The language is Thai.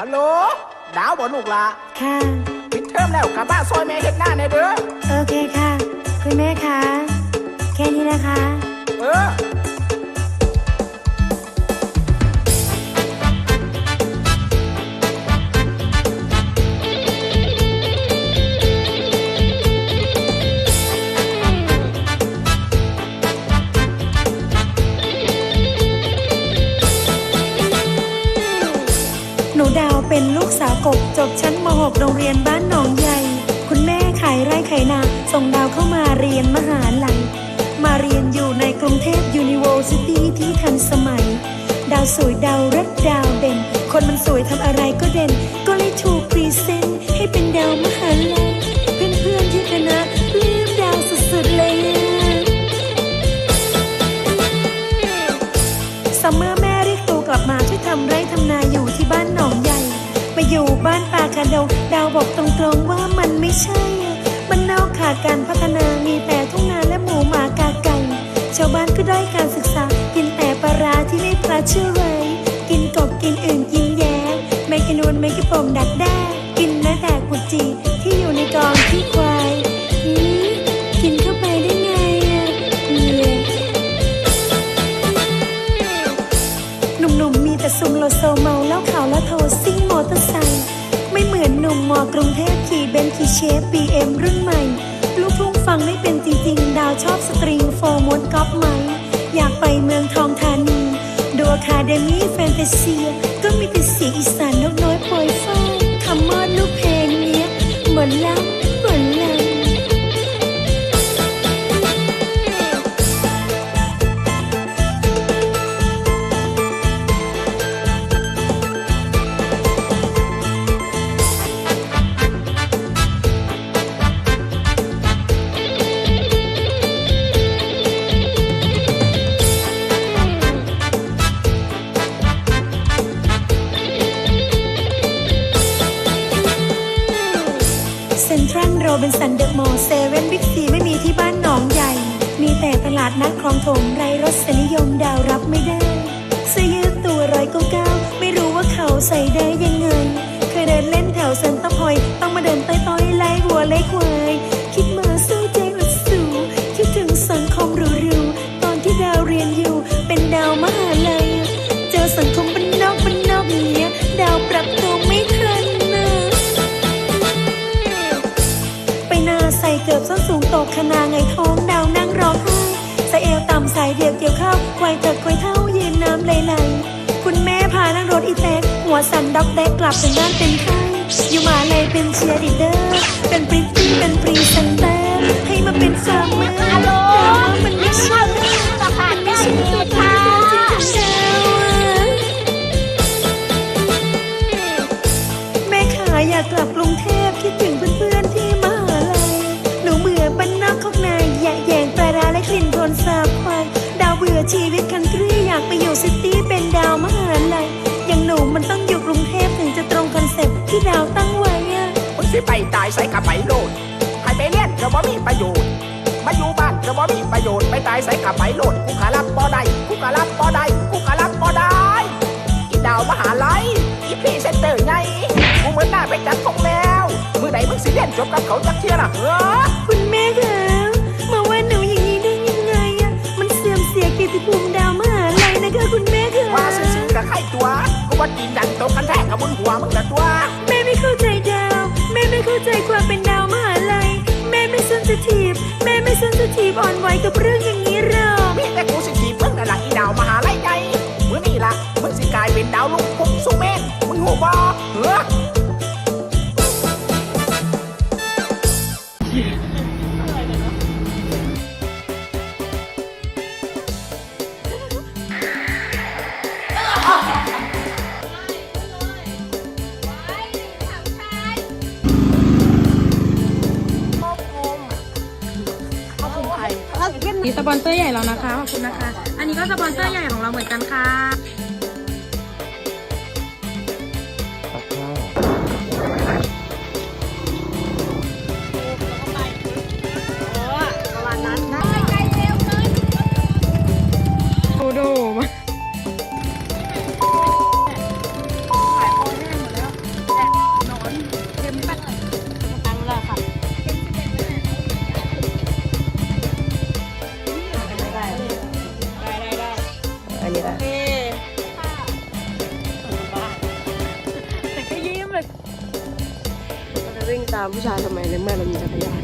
ฮัลโหล ดาวบ่ลูกละค่ะ ปิดเทอมแล้วกลับบ้านซอยแม่เฮ็ดหน้าแน่เด้อ โอเคค่ะ คุณแม่คะ แค่นี้นะคะ เออ ดาวเป็นลูกสาวกบจบชั้นม .6 โรงเรียนบ้านหนองใหญ่ คุณแม่ขายไร่ขายนาส่งดาวเข้ามาเรียนมหาลัย มาเรียนอยู่ในกรุงเทพ University ที่ทันสมัย ดาวสวยดาวรักดาวเด่น คนมันสวยทำอะไรก็เด่น ก็เลยถูกพรีเซนต์ให้เป็นดาวมหาลัยเพื่อนๆที่คณะปลื้มดาวสุดๆเลยซัมเมอร์แม่เรียกตูกลับมาช่วยทำไร่ทำนาอยู่ที่บ้าน อยู่บ้านป่าคาดงดาวบอกตรงๆว่ามันไม่ใช่ มันนอกขาดการพัฒนามีแต่ทุ่งนาและหมูหมากาไก่ ชาวบ้านก็ได้การศึกษา กินแต่ปลาร้าที่ไม่ปลาเชื่อไรกินกบกินอื่นกินแย้แมงกินูนแมงกะปมดักแด้กินแม้แต่กุจีที่อยู่ในกองที่คว อกรุงเทพขี่เบนขี่เชฟบีเอ็มรุ่นใหม่ ลูกทุ่งฟังไม่เป็นจริงๆ ดาวชอบสตริงโฟมดก๊อปไหม อยากไปเมืองทองธานี ดูอะคาเดมี่แฟนตาเซีย ก็มีแต่เสียงอีสาน รัลโรบินสันเดอะมอลเซเว่นบิ๊กซีไม่มีที่บ้านหนองใหญ่ มีแต่ตลาดนัดคลองถมไรรสนิยมดาวรับไม่ได้เสื้อยืดตัวร้อยเก้าเก้าไม่รู้ว่าเขาใส่ได้ยังไง ตกขนสูงตกคณาไงท้องดาวนั่งร้องไห้ใสเอวต่ำสายเดียวเกี่ยวข้าวควายเถิดควายเท่ายืนน้ำไหลๆคุณแม่พานั่งรถอีแต็กหัวสั่นด็อกแดกกลับถึงบ้านเป็นไข้อยู่มาเลยเป็นเชียร์ดีเดอร์ เป็นปริตตี้เป็นปรีเซนเตอร์ให้มาเป็นฟาร์ นโคลนสาบควายดาวเบื่อชีวิตคันทรีอยากไปอยู่ซิตี้เป็นดาวมหาลัยอย่างหนูมันต้องอยู่กรุงเทพถึงจะตรงคอนเซ็ปต์ที่ดาวตั้งไว้อะมึงสิไปตายใส่กับไปโลดให้ไปเรียนก็บ่มีประโยชน์มาอยู่บ้านก็บ่มีประโยชน์ไปตายใส่กับไปโลดกูกะรับบ่ได้กูกะรับบ่ได้กูกะรับบ่ได้อีดาวมหาลัยอีพรีเซนเตอร์ไงกูเหมือนหน้าไปจัดของแล้วมือไหนมึงสิเรียนจบกับเขาจักเทียน่ะเฮ้อคุณแม่คะ กูว่าจีนยันตกกันแท้กับบุญหัวมึงละตัว แม่ไม่เข้าใจดาว แม่ไม่เข้าใจความเป็นดาวมหาลัย แม่ไม่เซนซิทีฟแม่ไม่เซนซิทีฟอ่อนไหวกับเรื่องอย่างนี้หรอกมีแต่กูสิจีบมึงนั่นละอีดาวมหาลัยไงมื้อนี่ล่ะมึงสิกลายเป็นดาวลูกพุ่งสุเมนมึงหูบ่เฮ้อ สปอนเซอร์ใหญ่แล้วนะคะขอบคุณนะคะ อันนี้ก็สปอนเซอร์ใหญ่ของเราเหมือนกันค่ะ วิ่งตามผู้ชายทำไมในเมื่อเรามีจักรยาน